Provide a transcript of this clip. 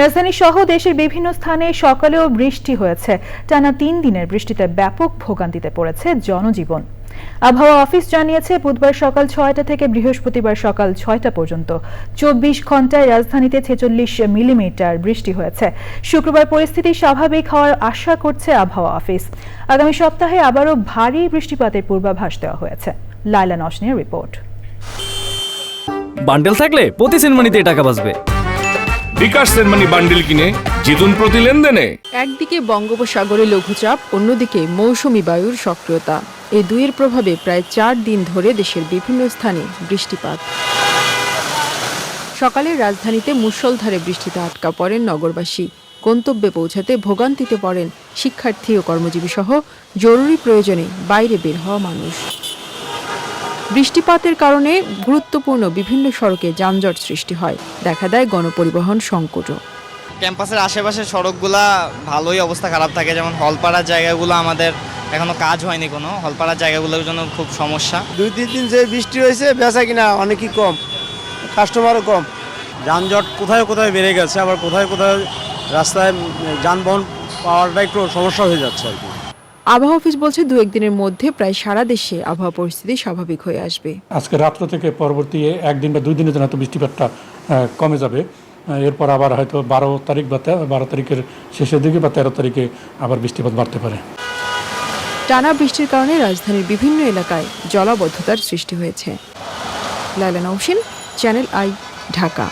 রাজধানী সহ দেশের বিভিন্ন স্থানে সকালেও বৃষ্টি হয়েছে। টানা তিন দিনের বৃষ্টিতে ব্যাপক ভোগান্তিতে পড়েছে জনজীবন। আবহাওয়া অফিস জানিয়েছে, বুধবার সকাল ছয়টা থেকে বৃহস্পতিবার সকাল ছয়টা পর্যন্ত চব্বিশ ঘন্টায় রাজধানীতে ছেচল্লিশ মিলিমিটার বৃষ্টি হয়েছে। শুক্রবার পরিস্থিতি স্বাভাবিক হওয়ার আশা করছে আবহাওয়া অফিস। আগামী সপ্তাহে আবারও ভারী বৃষ্টিপাতের পূর্বাভাস দেওয়া হয়েছে। লাইলা নসনির রিপোর্ট। বান্ডেল থাকলে প্রতি সেনমানিতে টাকা বাঁচবে। বিকাশ বান্ডিল কিনে জিতুন প্রতি লেনদেনে। একদিকে বঙ্গোপসাগরে লঘুচাপ, অন্যদিকে মৌসুমি বায়ুর সক্রিয়তা। দুইয়ের প্রভাবে প্রায় চার দিন ধরে দেশের বিভিন্ন স্থানে বৃষ্টিপাত। সকালে রাজধানীতে মুষলধারে বৃষ্টিতে আটকা পড়েন নগরবাসী। গন্তব্যে পৌঁছাতে ভোগান্তিতে পড়েন শিক্ষার্থী ও কর্মজীবী সহ জরুরি প্রয়োজনে বাইরে বের হওয়া মানুষ। বৃষ্টিপাতের কারণে গুরুত্বপূর্ণ বিভিন্ন সড়কে যানজট সৃষ্টি হয়। দেখা দেয় গণপরিবহন সংকটও। ক্যাম্পাসের আশেপাশের সড়কগুলা ভালোই অবস্থা খারাপ থাকে। যেমন হলপাড়ার জায়গাগুলো আমাদের এখনও কাজ হয়নি কোনো। হলপাড়ার জায়গাগুলোর জন্য খুব সমস্যা। দুই তিন দিন যে বৃষ্টি হয়েছে বেচা কিনা অনেকই কম। কাস্টমারও কম। যানজট কোথায় কোথায় বেড়ে গেছে আবার কোথায় কোথায় রাস্তায় যানবাহন পাওয়াটা একটু সমস্যা হয়ে যাচ্ছে আর কি। আবহাওয়া অফিস বলছে দু একদিনের মধ্যে প্রায় সারা দেশে আবহাওয়া পরিস্থিতি স্বাভাবিক হয়ে আসবে। আজকে রাত্র থেকে পরবর্তী একদিন বা দুই দিনের জন্য হয়তো বৃষ্টিপাতটা কমে যাবে। এরপর আবার হয়তো বারো তারিখ বা বারো তারিখের শেষের দিকে বা তেরো তারিখে আবার বৃষ্টিপাত বাড়তে পারে। টানা বৃষ্টির কারণে রাজধানীর বিভিন্ন এলাকায় জলাবদ্ধতার সৃষ্টি হয়েছে। Laila Nousin Channel I Dhaka.